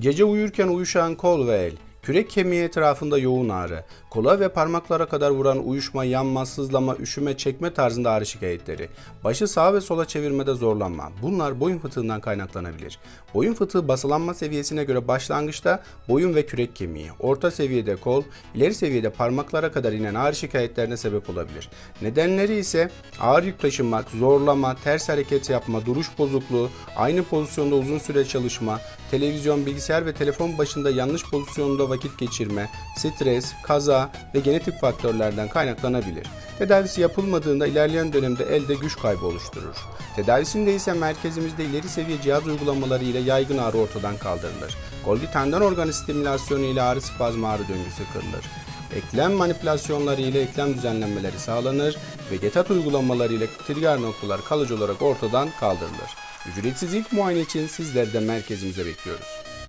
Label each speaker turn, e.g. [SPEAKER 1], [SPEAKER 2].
[SPEAKER 1] Gece uyurken uyuşan el, kürek kemiği etrafında yoğun ağrı, kola ve parmaklara kadar vuran uyuşma, yanma, sızlama, üşüme, çekme tarzında ağrı şikayetleri, başı sağa ve sola çevirmede zorlanma. Bunlar boyun fıtığından kaynaklanabilir. Boyun fıtığı basılanma seviyesine göre başlangıçta boyun ve kürek kemiği, orta seviyede kol, ileri seviyede parmaklara kadar inen ağrı şikayetlerine sebep olabilir. Nedenleri ise ağır yük taşımak, zorlama, ters hareket yapma, duruş bozukluğu, aynı pozisyonda uzun süre çalışma, televizyon, bilgisayar ve telefon başında yanlış pozisyonda vakit geçirme, stres, kaza ve genetik faktörlerden kaynaklanabilir. Tedavisi yapılmadığında ilerleyen dönemde elde güç kaybı oluşturur. Tedavisinde ise merkezimizde ileri seviye cihaz uygulamaları ile yaygın ağrı ortadan kaldırılır. Golgi tendon organı stimülasyonu ile ağrı spazmı ağrı döngüsü kırılır. Eklem manipülasyonları ile eklem düzenlemeleri sağlanır ve getat uygulamaları ile trigger noktalar kalıcı olarak ortadan kaldırılır. Ücretsiz ilk muayene için sizleri de merkezimize bekliyoruz.